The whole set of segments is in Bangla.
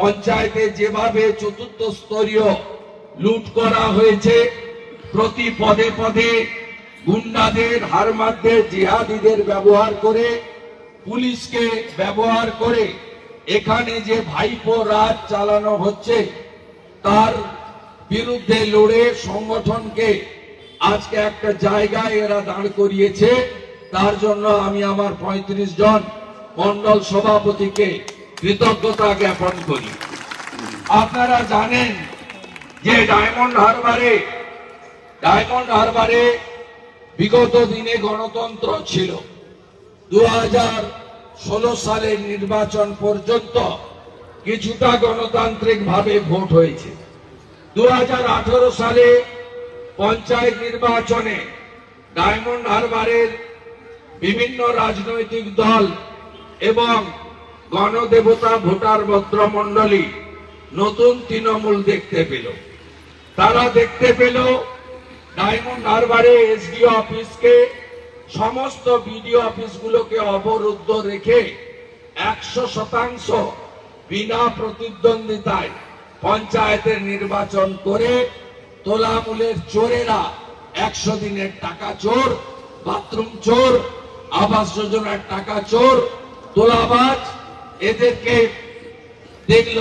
পঞ্চায়েতে যেভাবে চতুর্থ স্তরীয় লুট করা হয়েছে, প্রতি পদে পদে গুন্ডাদের হারমাদদের জিহাদিদের ব্যবহার করে, পুলিশকে ব্যবহার করে এখানে যে ভাইপো রাজ চালানো হচ্ছে, তার বিরুদ্ধে লড়ে সংগঠনকে আজকে একটা জায়গায় এরা দাঁড় করিয়েছে। তার জন্য আমি আমার পঁয়ত্রিশ জন মন্ডল সভাপতিকে কৃতজ্ঞতা জ্ঞাপন করি। আপনারা জানেন যে ডায়মন্ড হারবারে ডায়মন্ড হারবারে বিগত দিনে গণতন্ত্র ছিল। দু হাজার ষোলো সালের নির্বাচন পর্যন্ত কিছুটা গণতান্ত্রিক ভাবে ভোট হয়েছে। দু হাজার আঠারো সালে পঞ্চায়েত নির্বাচনে ডায়মন্ড হারবারের বিভিন্ন রাজনৈতিক দল এবং গণদেবতা ভোটার ভদ্রমণ্ডলী নতুন তৃণমূল দেখতে পেল। তারা দেখতে পেল ডায়মন্ড হারবারে এসডিও অফিসকে, সমস্ত বিডিও অফিসগুলোকে অবরুদ্ধ রেখে একশো শতাংশ বিনা প্রতিদ্বন্দ্বিতায় পঞ্চায়েতের নির্বাচন করে তোলামূলের চোরেরা একশো দিনের টাকা চোর, বাথরুম চোর, আবাস যোজনার টাকা চোর, তোলাবাজ এদেরকে দেখল,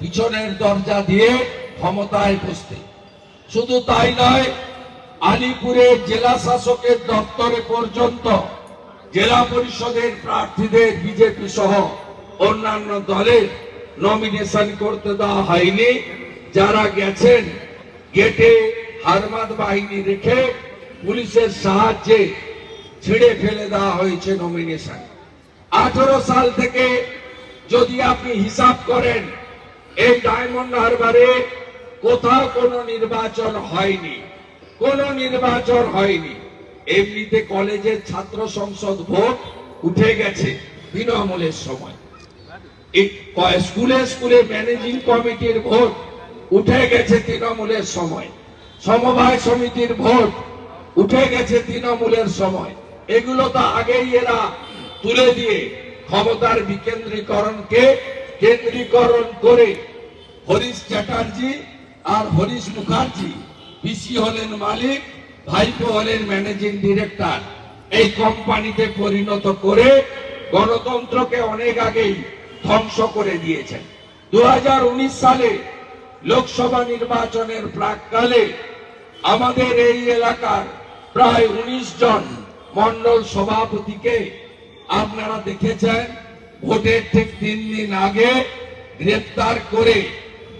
পিছনের দরজা দিয়ে ক্ষমতায় বসতে। শুধু তাই নয়, আলিপুরের জেলা শাসকের দপ্তরে পর্যন্ত জেলা পরিষদের প্রার্থীদের বিজেপি সহ অন্যান্য দলের নমিনেশন করতে দেওয়া হয়নি। যারা গেছেন, গেটে হারমাদ বাহিনী রেখে পুলিশের সাহায্যে ছিঁড়ে ফেলে দেওয়া হয়েছে নমিনেশন আঠারো সাল থেকে যদি আপনি হিসাব করেন, এই ডায়মন্ড হারবারে কোথাও কোনো নির্বাচন হয়নি, কোনো নির্বাচন হয়নি। এমনিতে কলেজের ছাত্র সংসদ ভোট উঠে গেছে তৃণমূলের সময়। স্কুলে স্কুলে ম্যানেজিং কমিটির ভোট উঠে গেছে তৃণমূলের সময়। সমবায় সমিতির ভোট উঠে গেছে তৃণমূলের সময়। এগুলো তো আগেই এরা তুলে দিয়ে ক্ষমতার বিকেন্দ্রীকরণকে কেন্দ্রীকরণ করে হরিশ চ্যাটার্জি আর হরিশ মুখার্জি, পিসি হলেন মালিক, ভাইপো হলেন ম্যানেজিং ডিরেক্টর। এই কোম্পানিতে পরিণত করে গণতন্ত্রকে অনেক আগেই ধ্বংস করে দিয়েছেন। দু হাজার উনিশ সালে লোকসভা নির্বাচনের প্রাককালে আমাদের এই এলাকার প্রায় উনিশ জন মন্ডল সভাপতিকে আপনারা দেখেছেন, ভোটের ঠিক তিন দিন আগে গ্রেপ্তার করে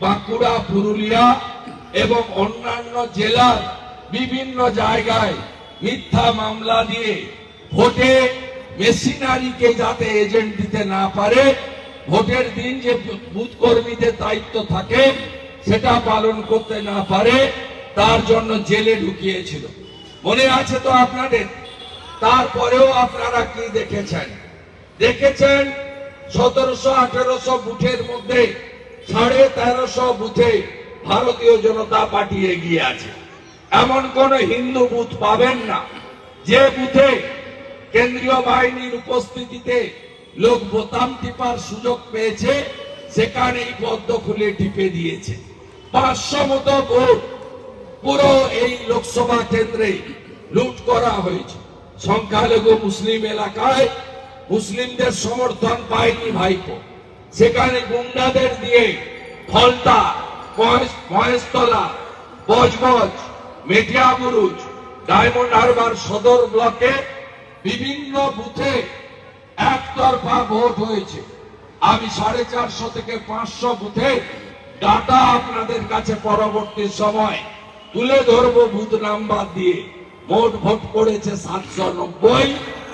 বাঁকুড়া, পুরুলিয়া এবং অন্যান্য জেলার বিভিন্ন জায়গায় মিথ্যা মামলা দিয়ে ভোটে মেশিনারিকে যাতে এজেন্ট দিতে না পারে, ভোটের দিন যে বুথ কর্মীদের দায়িত্ব থাকে, সেটা পালন করতে না পারে, তার জন্য জেলে ঢুকিয়েছিল। মনে আছে তো আপনাদের? তারপরেও আপনারা কি দেখেছেন? দেখেছেন সতেরোশো আঠেরোশো বুথের মধ্যে সাড়ে তেরোশো বুথে ভারতীয় জনতা পার্টি এগিয়ে আছে। এমন কোন হিন্দু বুথ পাবেন না, যে বুথে কেন্দ্রীয় বাহিনীর উপস্থিতিতে লোক বোতাম টিপার সুযোগ পেয়েছে, সেখানেই পদ্ম খুলে টিপে দিয়েছে। পাঁচশো মতো ভোট পুরো এই লোকসভা কেন্দ্রে লুট করা হয়েছে। সংখ্যালঘু মুসলিম এলাকায় মুসলিমদের সমর্থন পায়নি ভাইপো। সেখানে গুন্ডাদের দিয়ে ফলতা, মহেশ- মহেশতলা, বজবজ, মেটিয়া বুরুজ, ডায়মন্ড হারবার সদর ব্লকে বিভিন্ন বুথে একতরফা ভোট হয়েছে। আমি সাড়ে চারশো থেকে পাঁচশো বুথে ডাটা আপনাদের কাছে পরবর্তী সময় তুলে ধরবো বুথ নাম্বার দিয়ে। মোট ভোট পড়েছে সাতশো নব্বই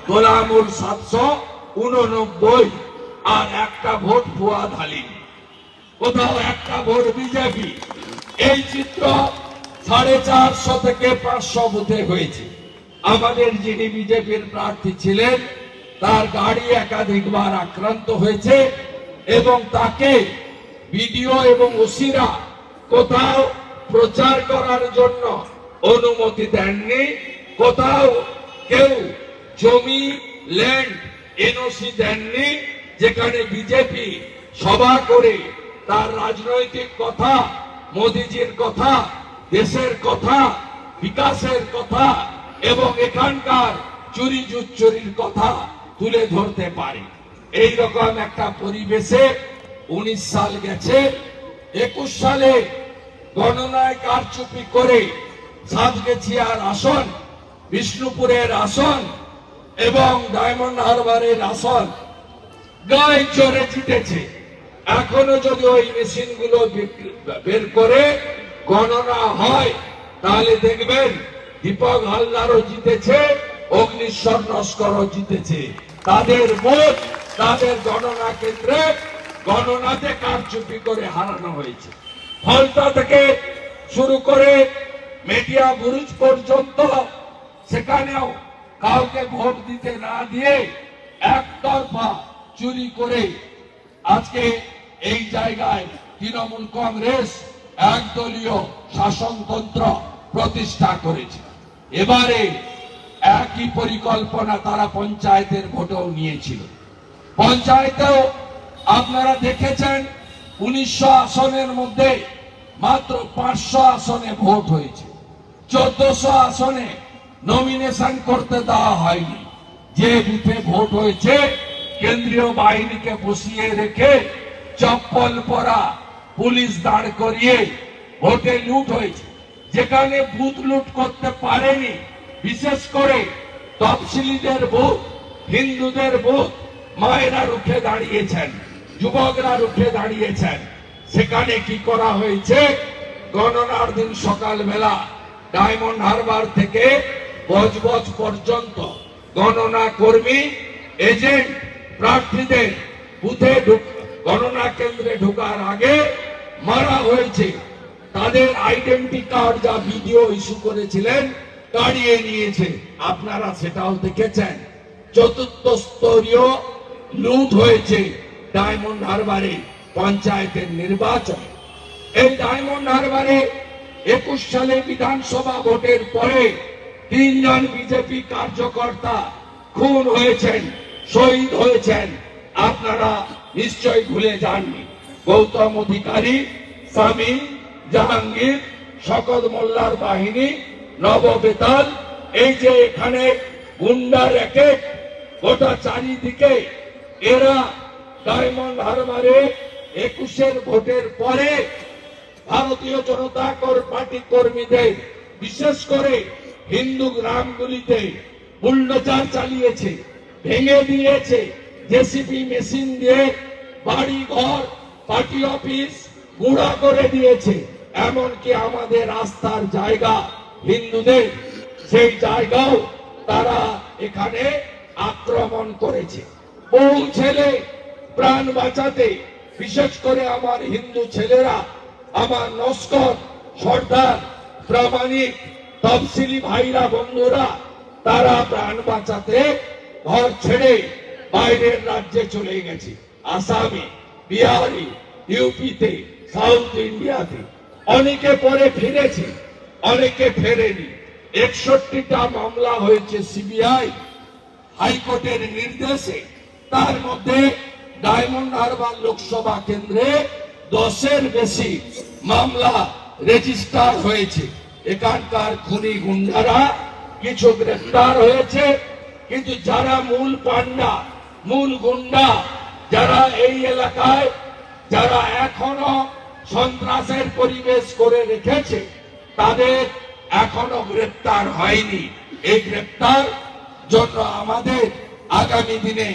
তোলামুল সাতশো উননব্বই, আর একটা ভোট ভুয়া ঢালিনি। কোথাও একটা ভোট বিজেপি। এই চিত্র সাড়ে চারশো থেকে পাঁচশো বুথে হয়েছে। আমাদের যিনি বিজেপির প্রার্থী ছিলেন, তার গাড়ি একাধিকবার আক্রান্ত হয়েছে এবং তাকে বিডিও এবং ওসিরা কোথাও প্রচার করার জন্য অনুমতি দেননি। কোথাও কেউ জমি ল্যান্ড এনওসি দেননি, যেখানে বিজেপি সভা করে তার রাজনৈতিক কথা, মোদিজির কথা, দেশের কথা, বিকাশের কথা এবং এখানকার চুরি চুরির কথা তুলে ধরতে পারে। এই রকম একটা পরিবেশে উনিশ সাল গেছে। একুশ সালে গণনায় কারচুপি করে সাতগেছিয়ার আসন, বিষ্ণুপুরের আসন এবং ডায়মন্ড হারবারের আসন। গায়ে চড়ে জিতেছে এখনও যদি ওই মেশিনগুলো বের করে গণনা হয়, তাহলে দেখবেন দীপক হালদারও জিতেছে, অগ্নিশ্বর নস্করও জিতেছে। তাদের ভোট, তাদের গণনা কেন্দ্রে গণনাতে কারচুপি করে হারানো হয়েছে। ফলতা থেকে শুরু করে মেডিয়া বুরুজ পর্যন্ত সেখানেও কাউকে ভোট দিতে না দিয়ে একতরফা চুরি করে আজকে এই জায়গায় তৃণমূল কংগ্রেস একদলীয় শাসনতন্ত্র প্রতিষ্ঠা করেছে এবারে একই পরিকল্পনা তারা পঞ্চায়েতের ভোটেও নিয়েছিল পঞ্চায়েতেও আপনারা দেখেছেন উনিশশো আসনের মধ্যে মাত্র পাঁচশো আসনে ভোট হয়েছে চোদ্দশো আসনে নমিনেশন করতে দেওয়া হয়নি। যে বুথে ভোট হয়েছে, কেন্দ্রীয় বাহিনীকে বসিয়ে রেখে চপ্পল পরা পুলিশ দাঁড় করিয়ে ভোটে লুট হয়েছে। যেখানে বুথ লুট করতে পারেনি, বিশেষ করে তফসিলিদের বুথ, হিন্দুদের বুথ, মায়েরা রুখে দাঁড়িয়েছেন, যুবকরা রুখে দাঁড়িয়েছেন। সেখানে কি করা হয়েছে? গণনার দিন সকালবেলা ডায়মন্ড হারবার থেকে বজবজ পর্যন্ত গণনা কর্মী, এজেন্ট, প্রার্থীদের বুথে গণনা কেন্দ্রে ঢোকার আগে মারা হয়েছে। তাদের আইডেন্টি কার্ড যা ভিডিও ইস্যু করেছিলেন, তাড়িয়ে নিয়েছে। আপনারা সেটাও দেখেছেন। চতুর্থ স্তরীয় লুট হয়েছে ডায়মন্ড হারবারে পঞ্চায়েতের নির্বাচন। এই ডায়মন্ড হারবারে একুশ সালে বিধানসভা ভোটের পরে তিনজন বিজেপি কার্যকর্তা খুন হয়েছেন, শহীদ হয়েছেন। আপনারা নিশ্চয় ভুলে যাননি। গৌতম অধিকারী, স্বামী, জাহাঙ্গীর, শকত মোল্লার বাহিনী নব নববেতাল, এই যে এখানে গুন্ডার একেক, গোটা চারিদিকে এরা ডায়মন্ড হারবারে একুশের ভোটের পরে ভারতীয় জনতা কর পার্টি কর্মীদের, বিশেষ করে হিন্দু গ্রামগুলিতে বুল্ডোজার চালিয়েছে, ভেঙে দিয়েছে জেসিপি মেশিন দিয়ে বাড়ি ঘর পার্টি অফিস গুঁড়া করে দিয়েছে। এমনকি আমাদের আস্থার জায়গা হিন্দুদের, সেই জায়গাও তারা এখানে আক্রমণ করেছে। বহু ছেলে প্রাণ বাঁচাতে, বিশেষ করে আমার হিন্দু ছেলেরা আমার নস্কর সর্দার, প্রামাণিক, তফসিলি ভাইরা, বন্ধুরা, তারা প্রাণ বাঁচাতে ঘর ছেড়ে বাইরের রাজ্যে চলে গেছে। আসামে, বিহারি, ইউপিতে, সাউথ ইন্ডিয়াতে। অনেকে পরে ফিরেছে, অনেকে ফেরেনি। একষট্টিটা মামলা হয়েছে সিবিআই হাইকোর্টের নির্দেশে। তার মধ্যে ডায়মন্ড হারবার লোকসভা কেন্দ্রে দশের বেশি মামলা রেজিস্টার হয়েছে। এখানকার খুনি গুন্ডারা কিছু গ্রেফতার হয়েছে, কিন্তু যারা মূল পান্ডা, মূল গুন্ডা, যারা এই এলাকায়, যারা এখনও সন্ত্রাসের পরিবেশ করে রেখেছে, তাদের এখনও গ্রেপ্তার হয়নি। এই গ্রেপ্তার জন্য আমাদের আগামী দিনে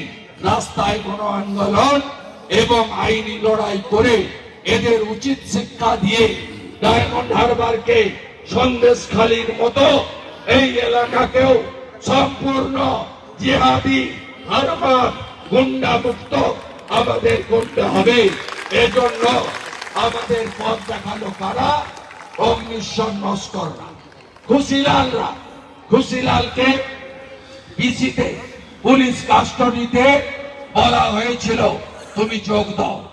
রাস্তায় গণ আন্দোলন এবং আইনি লড়াই করে এদের উচিত শিক্ষা দিয়ে ডায়মন্ড হারবারকে সন্দেশ খালির মতো এই এলাকাকেও সম্পূর্ণ জিহাদি হারবার গুন্ডা মুক্ত আমাদের করতে হবে। এজন্য আমাদের পথ দেখাল কারা? অগ্নিশ্বর নস্কররা। খুশিলালরা। খুশিলালকে পিসিতে পুলিশ কাস্টডিতে বলা হয়েছিল, তুমি যোগ দাও।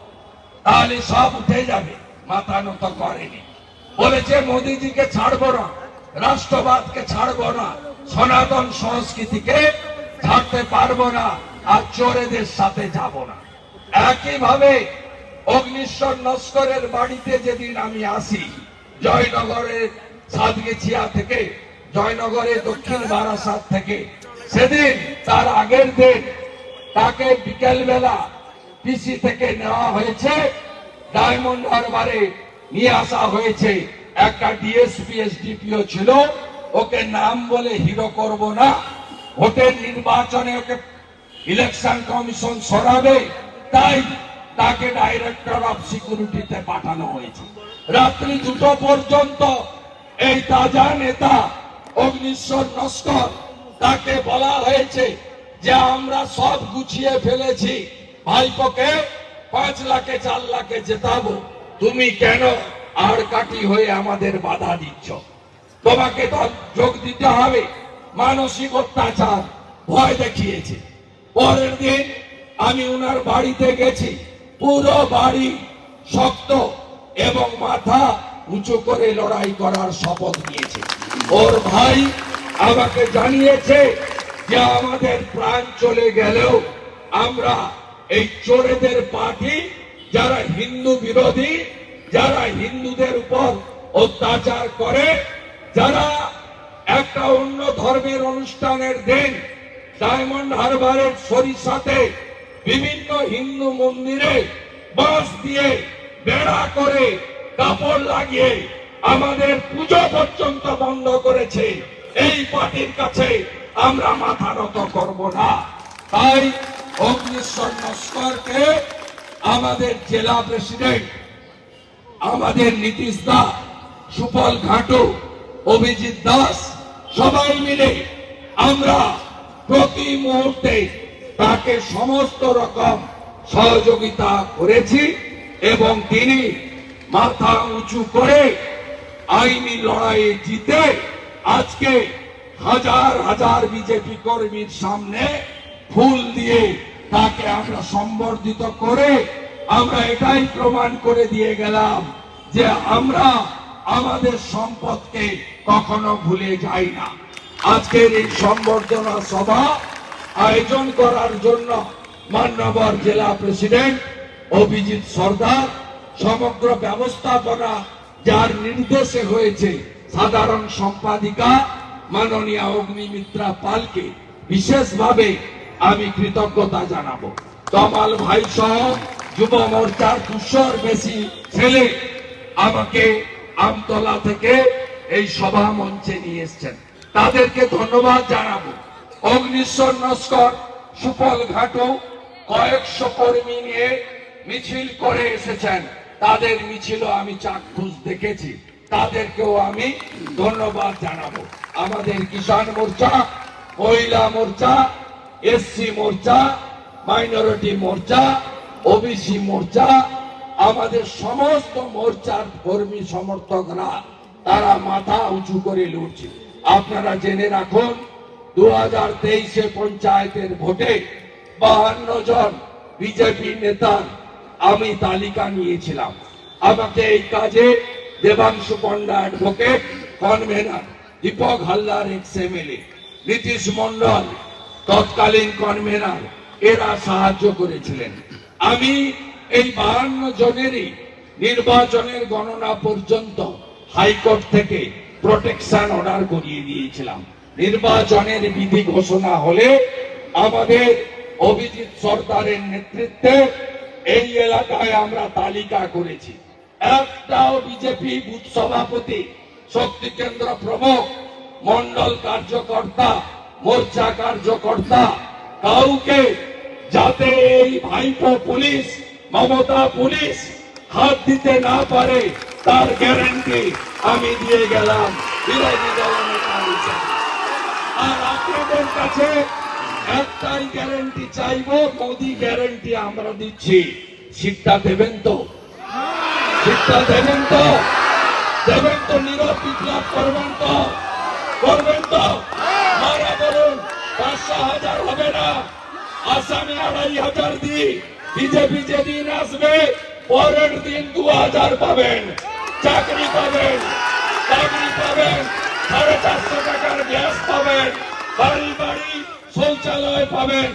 তাহলে সব উঠে যাবে। মাথা নত করেনি। বলেছে, মোদিজিকে ছাড়বো না, রাষ্ট্রবাদকে ছাড়বো না, সনাতন সংস্কৃতিকে ছাড়তে পারব না, আর চোরেদের সাথে যাব না। একইভাবে অগ্নিশ্বর নস্করের বাড়িতে যেদিন আমি আসি, জয়নগরের সাতগেছিয়া থেকে জয়নগরে দক্ষিণ বারাসাত থেকে, সেদিন, তার আগের দিন, তাকে বিকেলবেলা পিসি থেকে নেওয়া হয়েছে। ডায়মন্ড হারবারে নিয়ে আসা হয়েছে। একটা ডিএসপি এসডিপিও ছিল। ওকে নাম বলে হিরো করব না। ভোটের নির্বাচনে ওকে ইলেকশন কমিশন সরাবে। তাই তাকে ডাইরেক্টর অফ সিকিউরিটিতে পাঠানো হয়েছে। রাত্রি দুটো পর্যন্ত এই তাজা নেতা অগ্নিশ্বর নস্কর, তাকে বলা হয়েছে যে আমরা সব গুছিয়ে ফেলেছি। ভাইপোকে পাঁচ লাখে, চার লাখে জেতাবো। তুমি কেন আর কাটি হয়ে আমাদের বাধা দিচ্ছ? তোমাকে তো যোগ দিতে হবে। মানসিক অত্যাচার ভয় দেখিয়েছে। পরের দিন আমি উনার বাড়িতে গেছি। পুরো বাড়ি শক্ত এবং মাথা উঁচু করে লড়াই করার শপথ নিয়েছে। ওর ভাই আমাকে জানিয়েছে যে আমাদের প্রাণ চলে গেলেও আমরা এই চোরেদের পার্টি, যারা হিন্দু বিরোধী, যারা হিন্দুদের উপর অত্যাচার করে, যারা একটা অন্য ধর্মের অনুষ্ঠানের দিন ডায়মন্ড হারবারের সরিষাতে বিভিন্ন হিন্দু মন্দিরে বাঁশ দিয়ে বেড়া করে কাপড় লাগিয়ে আমাদের পুজো পর্যন্ত বন্ধ করেছে। এই পার্টির কাছে আমরা মাথা নত করব না। তাই অগ্নিশ্বর নস্করকে আমাদের জেলা প্রেসিডেন্ট আমাদের নীতিশ দা সুফল ঘাটু, অভিজিৎ দাস, সবাই মিলে আমরা প্রতি মুহূর্তে তাকে সমস্ত রকম সহযোগিতা করেছি এবং তিনি মাথা উঁচু করে আইনি লড়াইয়ে জিতে আজকে হাজার হাজার বিজেপি কর্মীর সামনে ফুল দিয়ে তাকে আমরা সম্বর্ধিত করে আমরা এটাই প্রমাণ করে দিয়ে গেলাম যে আমরা আমাদের সম্পদকে কখনো ভুলে যাই না। আজকের এই সম্বর্ধনা সভা আয়োজন করার জন্য মান্যবর জেলা প্রেসিডেন্ট অভিজিৎ সর্দার, সমগ্র ব্যবস্থাপনা যার নির্দেশে হয়েছে সাধারণ সম্পাদিকা মাননীয় অগ্নিমিত্রা পালকে বিশেষভাবে আমি কৃতজ্ঞতা জানাব। তমাল ভাই সহ যুব মোর্চার দুশোর বেশি ছেলে আমাকে আমতলা থেকে এই সভা মঞ্চে নিয়ে এসছেন। তাদেরকে ধন্যবাদ জানাব। অগ্নিশ্বর নস্কর, সুফল ঘাটও কয়েকশো কর্মী নিয়ে মিছিল করে এসেছেন। তাদের মিছিলও আমি চাক্ষুষ দেখেছি। তাদেরকেও আমি ধন্যবাদ জানাব। আমাদের কিষাণ মোর্চা, মহিলা মোর্চা এসসি মোর্চা, মাইনরিটি মোর্চা, ওবিসি মোর্চা, আমাদের সমস্ত মোর্চার কর্মী সমর্থকরা, তারা মাথা উঁচু করে লড়ছে। আপনারা জেনে রাখুন দু হাজার তেইশে পঞ্চায়েতের ভোটে বাহান্ন জন বিজেপি নেতার আমি তালিকা নিয়েছিলাম। আমাকে এই কাজে Debangshu Panda advocate convener Dipak Haldar ex MLA Nitish Mandal তৎকালীন কনভেনার এরা সাহায্য করেছিলেন। আমি এই বাহান্ন জনেরই নির্বাচনের গণনা পর্যন্ত হাইকোর্ট থেকে প্রোটেকশন অর্ডার করিয়ে দিয়েছিলাম। নির্বাচনের বিধি ঘোষণা হলে আমাদের অভিজিৎ সরকারের নেতৃত্বে এই এলাকায় আমরা তালিকা করেছি। একটাও বিজেপি বুথ সভাপতি শক্তি কেন্দ্র প্রমুখ মন্ডল কার্যকর্তা মোর্চা কার্যকর্তা, কাউকে যাতে এই ভাইপো পুলিশ, মমতা পুলিশ হাত দিতে না পারে, তার গ্যারান্টি আমি দিয়ে গেলাম। বিরোধী হিসেবে আর আপনাদের কাছে একটাই গ্যারান্টি চাইব, মোদি গ্যারান্টি আমরা দিচ্ছি। সিটটা দেবেন তো? সিটটা দেবেন তো? দেবেন তো নীরব বিপ্লব করবেন তো? করবেন তো? হাজার হবে না। আসামে আড়াই হাজার দি বিজেপি যেদিন আসবে, পরের দিন দু হাজার পাবেন। চাকরি পাবেন চাকরি পাবেন, সাড়ে চারশো টাকার গ্যাস পাবেন, বাড়ি বাড়ি শৌচালয় পাবেন,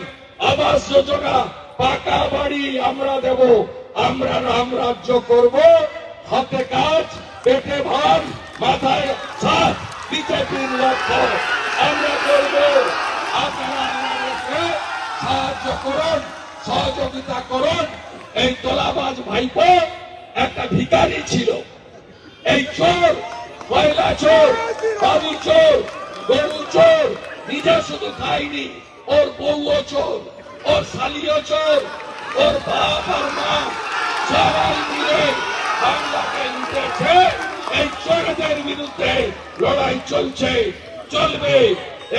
আবাস যোজনা, পাকা বাড়ি আমরা দেব। আমরা রাম রাজ্য করব, হাতে কাজ, পেটে ভার মাথায় ছাদ, বিজেপির লক্ষ্য। আমরা করব আপনারা আমাদেরকে সাহায্য করুন ওর বউও চোর, ওর মা সবাই মিলে বাংলাকে এই চোরদের বিরুদ্ধে লড়াই চলছে। চলবে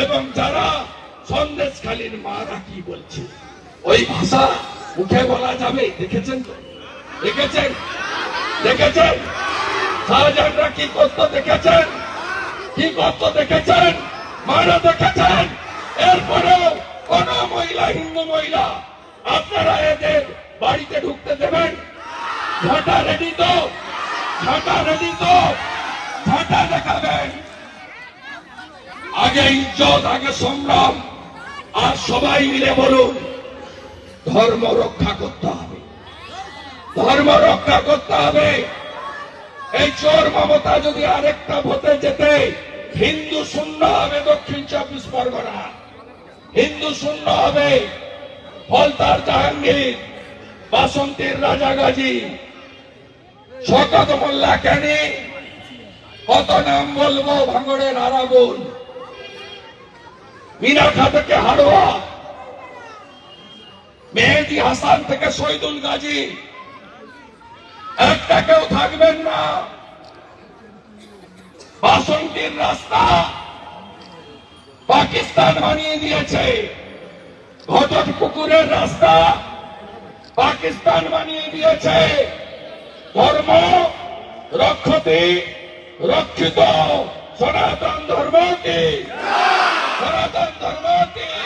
এবং যারা সন্দেশখালীর মারা কি বলছে, ওই ভাষা মুখে বলা যাবে, দেখেছেন তো? দেখেছেন দেখেছেন। শাহজাহানরা কি করত দেখেছেন? কি করত দেখেছেন? মারা দেখেছেন? এরপরেও কোন মহিলা, হিন্দু মহিলা, আপনারা এদের বাড়িতে ঢুকতে দেবেন? ঝাঁটা রেডি তো? ঝাঁটা রেডি তো? ঝাঁটা দেখাবেন। আগে ইজ্জত, আগে সংগ্রাম আর সবাই মিলে বলুন, ধর্ম রক্ষা করতে হবে। ধর্ম রক্ষা করতে হবে। এই চোর মমতা যদি আরেকটা ভোটে যেতে হিন্দু শূন্য হবে দক্ষিণ চব্বিশ পরগনা। হিন্দু শূন্য হবে ফলতার জাহাঙ্গীর, বাসন্তীর রাজাগাজী। শকত মোল্লা কেনি? কত নাম বলব ভাঙড়ের আরাবুল? মিনাখা থেকে হাড়োয়া। মেহেদি হাসান থেকে শহীদুল গাজী। একটা কেউ থাকবেন না। বাসন্তীর রাস্তা পাকিস্তান বানিয়ে দিয়েছে। ঘটক পুকুরের রাস্তা পাকিস্তান বানিয়ে দিয়েছে। ধর্ম রক্ষতে রক্ষিত সনাতন ধর্ম কি